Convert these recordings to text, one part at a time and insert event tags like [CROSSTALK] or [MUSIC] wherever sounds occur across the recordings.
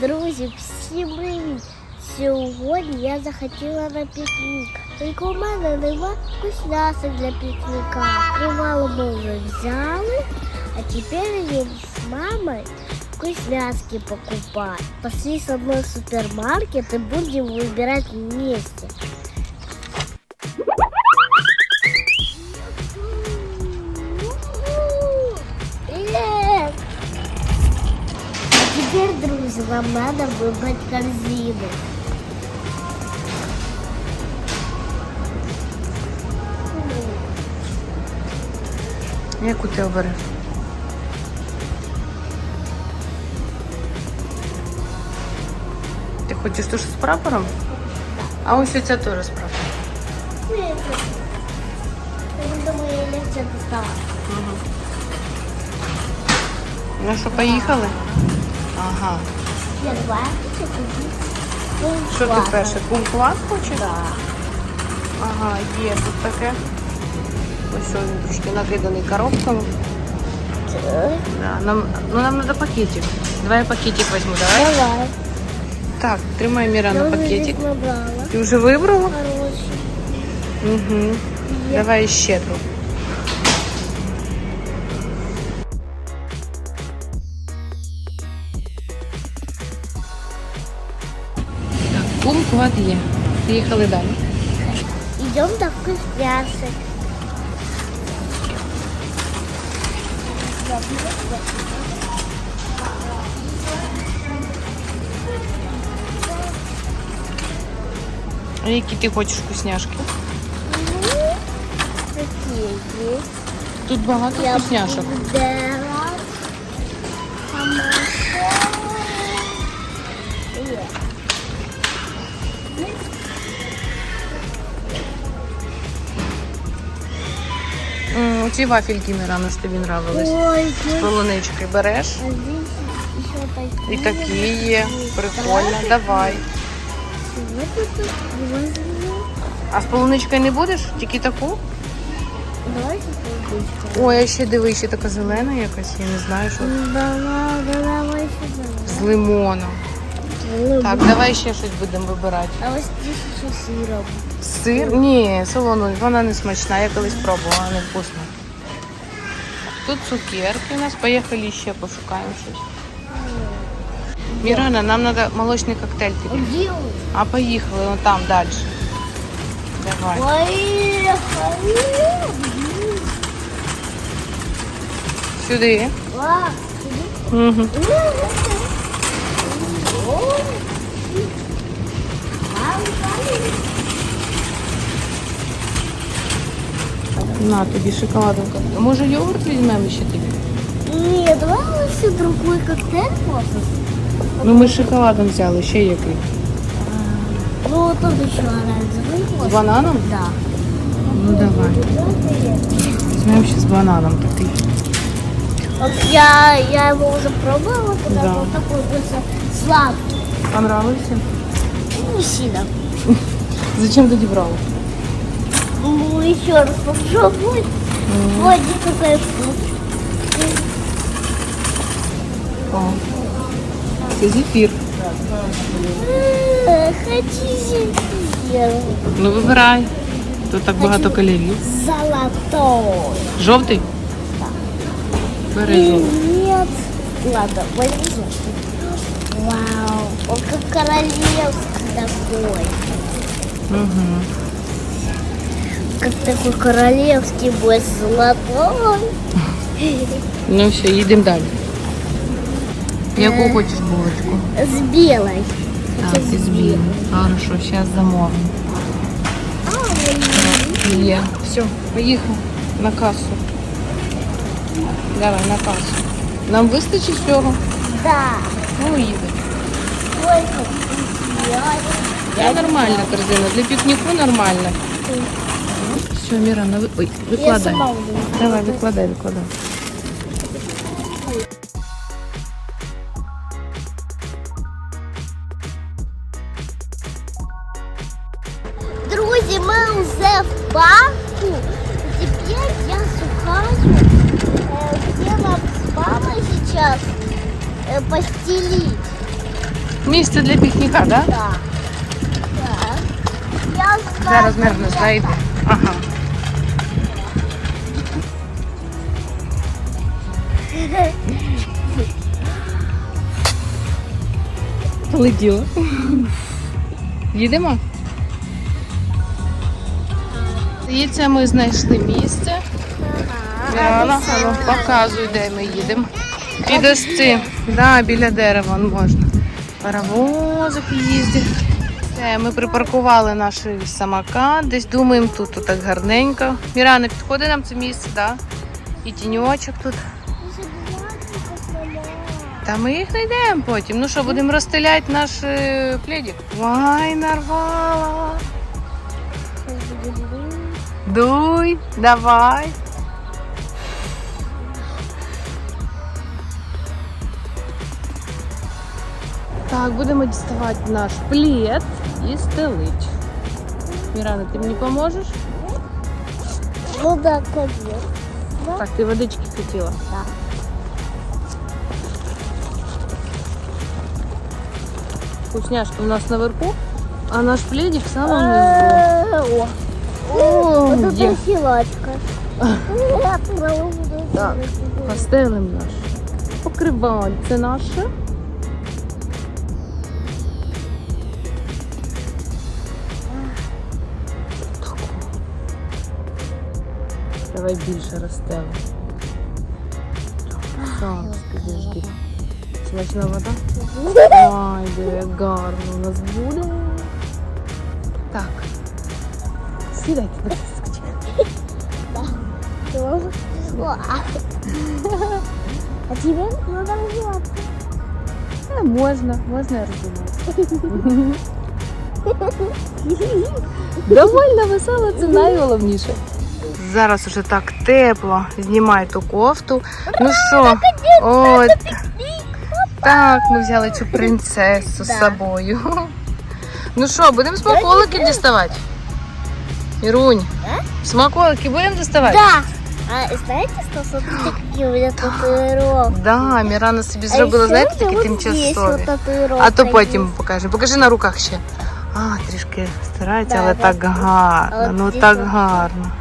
Друзі, всім привіт! Сьогодні я захотіла на пікнік. Тільки у мене нема вкуснясок для пікніка. Привалу ми вже взяли, а тепер їм з мамою вкусняшки покупать. Пошли со мной в супермаркет и будем выбирать вместе. Нам надо выбрать корзину. Яку ти обереш? Ти хочеш ту, що з прапором? А ось ця теж з прапором. Я думаю, я легче достала. Ну що, поїхали? Ага. Я два хочу купить. Що ти перше? Кумплат хочеш? Да. Ага, є тут таке. Ось він трошки накиданий коробками. Да, нам, ну нам треба пакетик. Давай я пакетик візьму, давай. Давай. Так, тримай Міра Я на уже пакетик. здесь набрала. Ти вже вибрала? Хороший. Угу. Давай ще трохи. Кумплат є. Поїхали далі. Идем до вкусняшек. А які ти хочеш вкусняшки? Ну, такие есть. Тут багато вкусняшок. буду М, Оці вафельки Мірана ж тобі нравились. Ой, З полунички береш. І такі є. Прикольно. Давай. А з полуничкою не будеш? Тільки таку? Попробуйте. Ой, а ще диви, ще така зелена якась, я не знаю, що. Давай, давай сюда. З лимоном. Так, давай ще щось будемо вибирати. А вот здесь еще сыром. Сир? Ні, солону, вона не смачна, я колись пробувала, не вкусно. Тут цукерки у нас. Поїхали ще пошукаємо щось. Мірана, нам треба молочний коктейль тобі. Где он? А поїхали, вон там далі. Давай. Поехали. Сюди. Ва, Угу. На тобі шоколадом. А може йогурт візьмемо ще тобі? Нет, давай лучше другой коктейль можно. Ну ми з шоколадом взяли, ще який. Ну, вот тут еще оранжевый З можно. бананом? Да. Ну давай. Візьмемо ще з бананом такий. Вот я, я его уже пробовала, когда Да. он такой больше сладкий. Понравився? Не сильно. Зачем тоді брала? Ну, еще раз попробуй. Вот какой вкус. О. Це зефір. Э, Хочу зефир. Ну вибирай. Тут так багато калорій. Золотой. Жовтий? Бери жовтий. Нет. Ладно, возьми желтый. Вау, он как королевский такой. Угу. Как такой королевский бой золотой. Ну все, їдемо далі. Яку хочеш булочку? С белой. Так, із білим. Хорошо, зараз замовимо. Є. Все, поїхали на касу. Давай на касу. Нам вистачить всього? Да. Ну, їдемо. Сколько? Я нормальна корзина. Для пікніку нормальна. Все, Міра, на ви... Ой, Я викладай. сама буду. Давай, викладай, викладай. Друзі, ми вже в парку. Теперь я шукаю, э, где нам с мамой сейчас э, постелить. місце для пікніка, так? Да? Так. Так. Я Зараз знаю, мирно де. знайде. Ага. Полетіло. Їдемо? Здається, ми знайшли місце. Мірана, а ну, показуй, де ми їдемо. Під ось цим. Да, біля дерева можна. Паровозик їздить. Ми припаркували наш самокат. Десь думаємо, тут так гарненько. Мірана, підходить нам це місце, да? І тіньочок тут. Та ми їх знайдемо потім. Ну що, будемо розстеляти наш е, пледик? Вай, нарвала. Дуй, давай. Так, будемо діставати наш плед і стелить. Мірана, ти мені поможеш? Ну да, конечно. Так, ти водички хотіла. Так. Вкусняшки у нас наверху, а наш пледик в самом низу. О, вот это силачка. [LAUGHS] Так. Постелим наш. Покривальце наше. Давай більше розстелимо. Так, підожди. Смачна вода? Ой, де як гарно у нас буде. Так. Сідайте, будь ласка. А тебе надо развиваться. Е, Можна, можна роздумати. Довольно весело, це найголовніше. Зараз уже так тепло. Знімай ту кофту. Ну що, от. Так, ми взяли цю принцесу з собою. Ну що, будемо смаколики діставати? Ірунь, смаколики будемо діставати? Да. А что смотрите, какие у меня [GASPS] татуировки? Да, Мірана собі зробила, знаєте, такі тимчасові. А то потім покажи. Покажи на руках ще. А, трішки старається, але так гарно. Ну так гарно.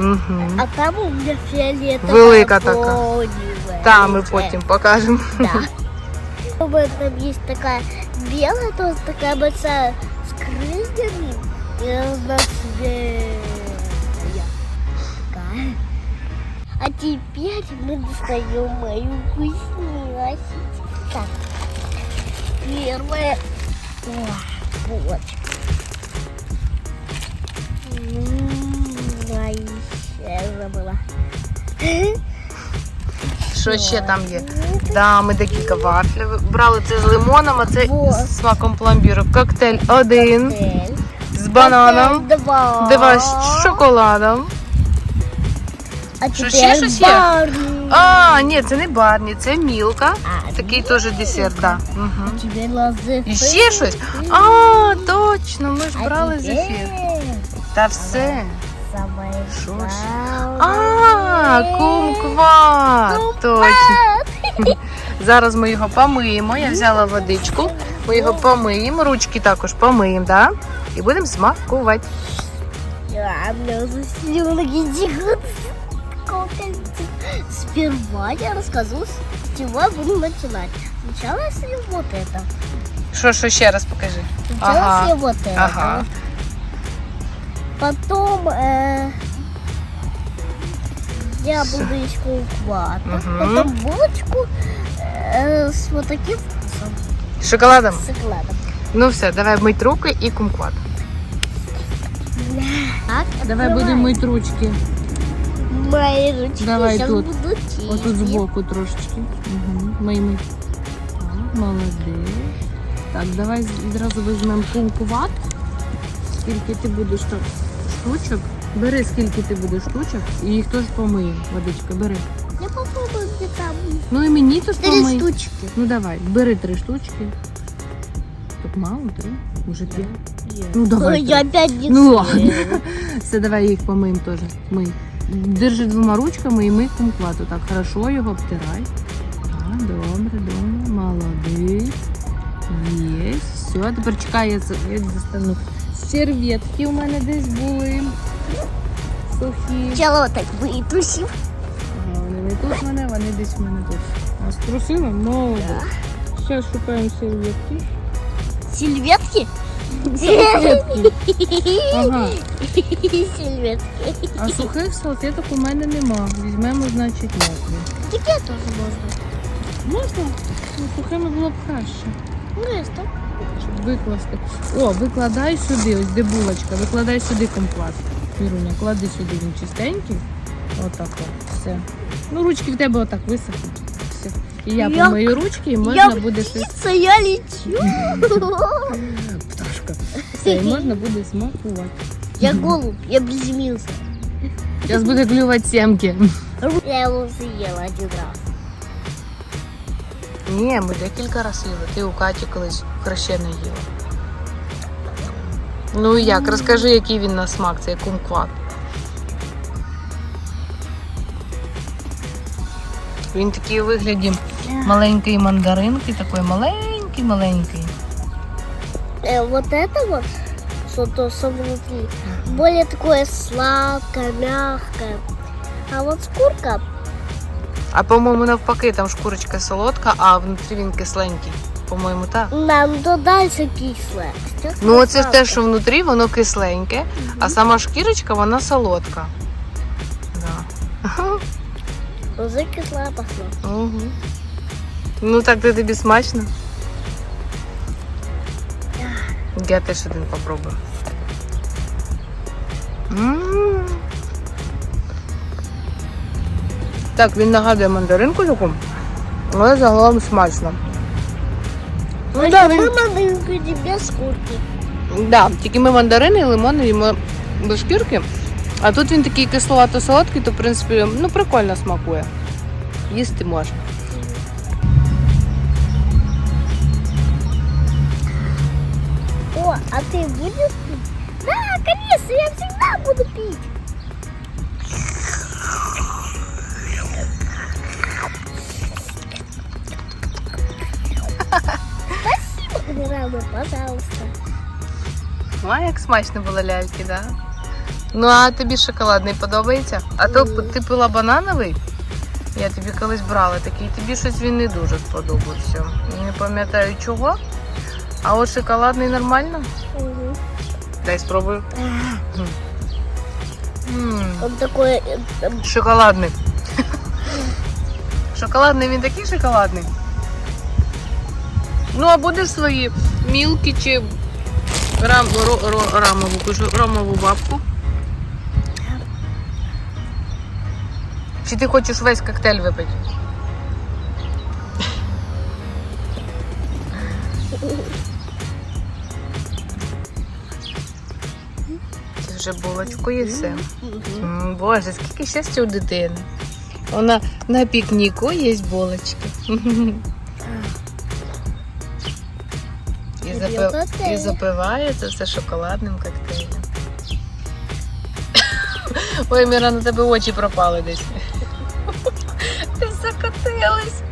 Угу. А там у меня фиолетовая Велика така. полевая. Та ми потім покажемо. Да. У меня там есть такая белая, тоже такая большая с крыльями и разноцветная. Такая. А теперь мы достаем мою вкусняшечку. Так, первое. О, вот. Що ще там є? Да, ми декілька вафлів брали. Це з лимоном, а це Вот. з смаком пломбіру. Коктейль один з бананом, Коктейль Два. два з шоколадом. А Що, ще щось є? А, ні, це не барні, це мілка. А, Такий теж десерт, да. Угу. Лазы. І ще щось. А, точно, ми ж брали зефір. Та все. Самое Шо ж? главное. А, кумкват. Точно. Зараз ми його помиємо. Я взяла водичку. Ми його помиємо, ручки також помиємо, да? І будемо смакувати. А, у меня уже слюнки текут. Сперва я расскажу, с чего я буду начинать. Сначала я съем вот это. Що, що ще раз покажи. Сначала Ага. съем вот это. Ага. Потом э, я Всё. буду есть кумкват. Мгм. Потом булочку э, с вот таким вкусом. З шоколадом? С шоколадом. Ну все, давай мить руки і кумкват. Так, Давай открывай. будемо мити ручки. Мои ручки Давай сейчас тут. будут чистить. Отут збоку трошечки. Угу. Мий, мий. Так, молодець. Так, давай відразу візьмемо кумкват. Скільки ти будеш так штучок. Бери, скільки ти будеш штучок, і їх теж помиємо. Водичка, бери. Я попробую, где там Ну і мені теж три помий. штучки. Ну давай, бери три штучки. Так мало, три? Може п'ять? Ну давай. Ой, я три. опять не Ну ладно. Все, давай їх помиємо теж. Мий. Держи двома ручками і мий кумквату. Так, хорошо його обтирай. Так, добре, добре, молодець. Є. Все, тепер чекай, я, це- я достану. Серветки у мене десь були. Сухі. Чого так витрусив? Ага, вони не тут в мене, вони десь в мене тут. А струсила? Молодець. Зараз шукаємо серветки. Сільветки? Салфетки. Ага. Сільветки. А сухих салфеток у мене нема. Візьмемо, значить, мокрі. Таке теж можна. Можна? Ну, сухими було б краще. Просто. Щоб викласти. О, викладай сюди, ось де булочка, викладай сюди компот. Віруня, клади сюди він чистенький. Отак от. Все. Ну, ручки в тебе отак висохнуть. Все. І я Я- помию ручки, і можна я буде щось. птиця, я лечу. [LAUGHS] Пташка. Все, і можна буде смакувати. Я голубь, я приземлился. Зараз буде клювати сімки. Я его съела один раз. Ні, ми декілька разів їли. Ти у Каті колись хрещене їла. Ну і як? Розкажи, який він на смак, це кумкват. Він такий у вигляді маленької мандаринки, такий маленький, маленький. Э, вот это вот, что то, что внутри, более такое сладкое, мягкое. А вот скурка, А по-моєму, навпаки, там шкурочка солодка, а внутрі він кисленький. По-моєму, так. нам то дальше кислое. Ну, оце те, що внутрі, воно кисленьке, а сама шкірочка, вона солодка. Да. Уже кислая пошла. Угу. Ну так то тобі смачно. Я теж один попробую. М. Так, він нагадує мандаринку таку, але загалом смачно. Ну, да, він... Мандаринку без скурки. да, тільки ми мандарини і лимони їмо без шкірки. А тут він такий кисловато-солодкий, то в принципі ну прикольно смакує. Їсти можна. О, а ты будешь пить? Да, конечно, я всегда буду пить. Грама, пожалуйста. А як смачно було ляльки, да? Ну а тобі шоколадний подобається? А то ти пила банановий? Я тобі колись брала такий, тобі щось він не дуже сподобався. Не пам'ятаю чого. А от шоколадний нормально? Мгм. Дай спробую. М, Он такой, Шоколадний. Шоколадний він такий шоколадний. Ну, а будеш свої мілки чи рам, ро, ро, рамову, кажу, рамову бабку? Чи ти хочеш весь коктейль випити? Це вже булочку і все. Боже, скільки щастя у дитини. Вона на пікніку є булочки. [LAUGHS] І, І запи... і запиває це все шоколадним коктейлем. [LAUGHS] Ой, Міра, на тебе очі пропали десь. [LAUGHS] Ти закотилась.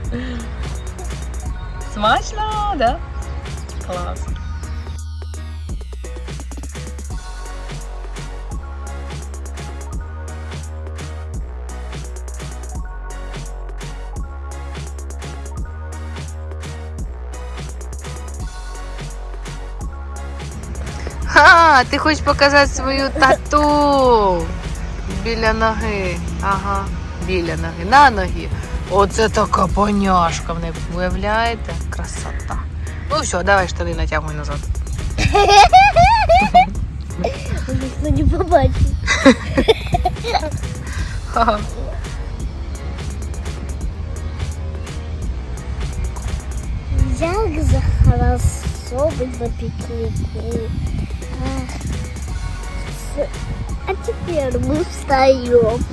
Смачно, да? Клас. Ха, ти хочеш показати свою тату біля ноги. Ага, біля ноги, на ноги. Оце така поняшка в неї. Виявляєте? Красота. Ну все, давай штани натягуй назад. Ніхто не побачить. Ха-ха. Як на пикнику. Ах. С- А теперь мы встаем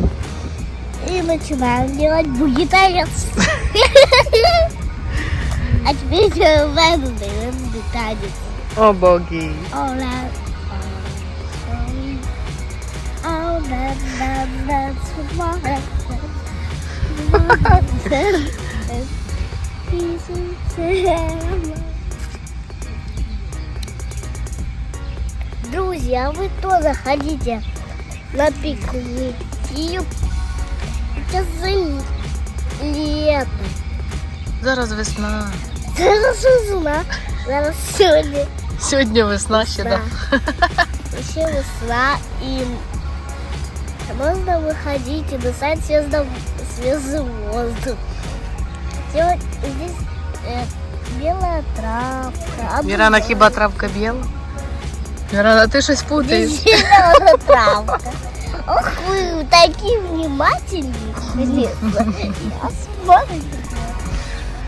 и начинаем делать бугитарец. А теперь делаем венный танец. О боги. All Друзья, вы тоже ходите на пикники. Сейчас зим- лето. Зараз весна. Зараз весна. Зараз сьогодні. Сьогодні весна ще, Да. да? Еще весна и можно выходить и дышать свежим, свежим воздухом. Сегодня здесь э, белая травка. Мірана, хіба травка біла? Мирона, ты щось путаєш. Зеленая травка. Ох, вы такие внимательные. Я смотрю.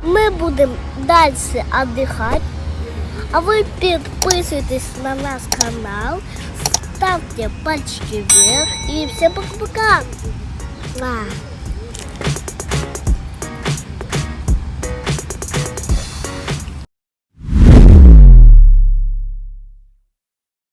Ми будемо далі віддихати. А ви підписуйтесь на наш канал, ставте пальчики вверх і всім пока-пока!